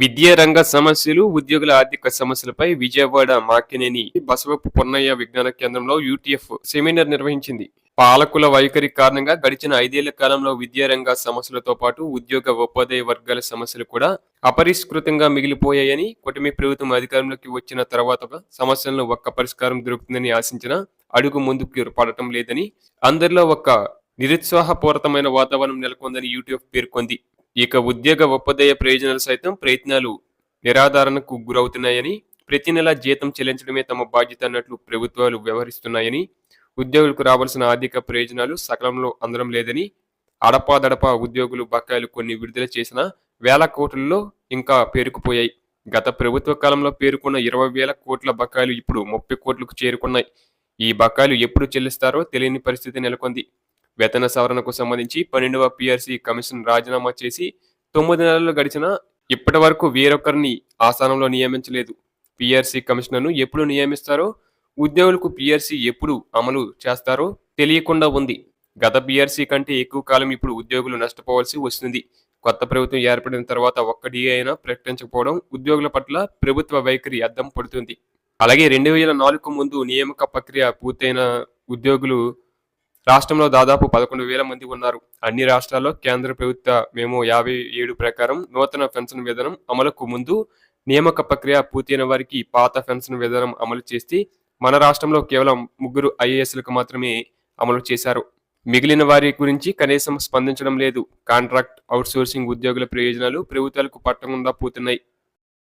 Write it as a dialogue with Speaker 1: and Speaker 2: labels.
Speaker 1: విద్యారంగ సమస్యలు ఉద్యోగుల ఆర్థిక సమస్యలపై విజయవాడ మాకినేని బసవపు పొన్నయ్య విజ్ఞాన కేంద్రంలో యూటీఎఫ్ సెమినార్ నిర్వహించింది. పాలకుల వైఖరి కారణంగా గడిచిన ఐదేళ్ళ కాలంలో విద్యారంగ సమస్యలతో పాటు ఉద్యోగ ఉపాధ్యాయ వర్గాల సమస్యలు కూడా అపరిష్కృతంగా మిగిలిపోయాయని కూటమి ప్రభుత్వం అధికారంలోకి వచ్చిన తర్వాత సమస్యలను ఒక్క పరిష్కారం దొరుకుతుందని ఆశించిన అడుగు ముందుకు పడటం లేదని అందరిలో ఒక నిరుత్సాహపూరితమైన వాతావరణం నెలకొందని యూటీఎఫ్ పేర్కొంది. ఇక ఉద్యోగ ఉపాధ్యాయ ప్రయోజనాలు సైతం ప్రయత్నాలు నిరాధారణకు గురవుతున్నాయని ప్రతి నెల జీతం చెల్లించడమే తమ బాధ్యత అన్నట్లు ప్రభుత్వాలు వ్యవహరిస్తున్నాయని ఉద్యోగులకు రావాల్సిన ఆర్థిక ప్రయోజనాలు సకాలంలో అందడం లేదని అడపాదడపా ఉద్యోగులు బకాయిలు కొన్ని విడుదల చేసిన వేల కోట్లలో ఇంకా పేరుకుపోయాయి. గత ప్రభుత్వ కాలంలో పేరుకున్న ఇరవై వేల కోట్ల బకాయిలు ఇప్పుడు ముప్పై కోట్లకు చేరుకున్నాయి. ఈ బకాయిలు ఎప్పుడు చెల్లిస్తారో తెలియని పరిస్థితి నెలకొంది. వేతన సవరణకు సంబంధించి పన్నెండవ పిఆర్సీ కమిషన్ రాజీనామా చేసి తొమ్మిది నెలలు గడిచినా ఇప్పటి వరకు వేరొకరిని ఆ స్థానంలో నియమించలేదు. పిఆర్సీ కమిషనర్ను ఎప్పుడు నియమిస్తారో ఉద్యోగులకు పిఆర్సీ ఎప్పుడు అమలు చేస్తారో తెలియకుండా ఉంది. గత పిఆర్సీ కంటే ఎక్కువ కాలం ఇప్పుడు ఉద్యోగులు నష్టపోవాల్సి వస్తుంది. కొత్త ప్రభుత్వం ఏర్పడిన తర్వాత ఒక్క అయినా ప్రకటించకపోవడం ఉద్యోగుల పట్ల ప్రభుత్వ వైఖరి అద్దం పడుతుంది. అలాగే రెండు వేల నాలుగు ముందు నియామక ప్రక్రియ పూర్తయిన ఉద్యోగులు రాష్ట్రంలో దాదాపు పదకొండు వేల మంది ఉన్నారు. అన్ని రాష్ట్రాల్లో కేంద్ర ప్రభుత్వ మేము యాభై ఏడు ప్రకారం నూతన పెన్షన్ విధానం అమలుకు ముందు నియామక ప్రక్రియ పూర్తయిన వారికి పాత పెన్షన్ విధానం అమలు చేసి మన రాష్ట్రంలో కేవలం ముగ్గురు ఐఏఎస్లకు మాత్రమే అమలు చేశారు. మిగిలిన వారి గురించి కనీసం స్పందించడం లేదు. కాంట్రాక్ట్ అవుట్సోర్సింగ్ ఉద్యోగుల ప్రయోజనాలు ప్రభుత్వాలకు పట్టకుండా పోతున్నాయి.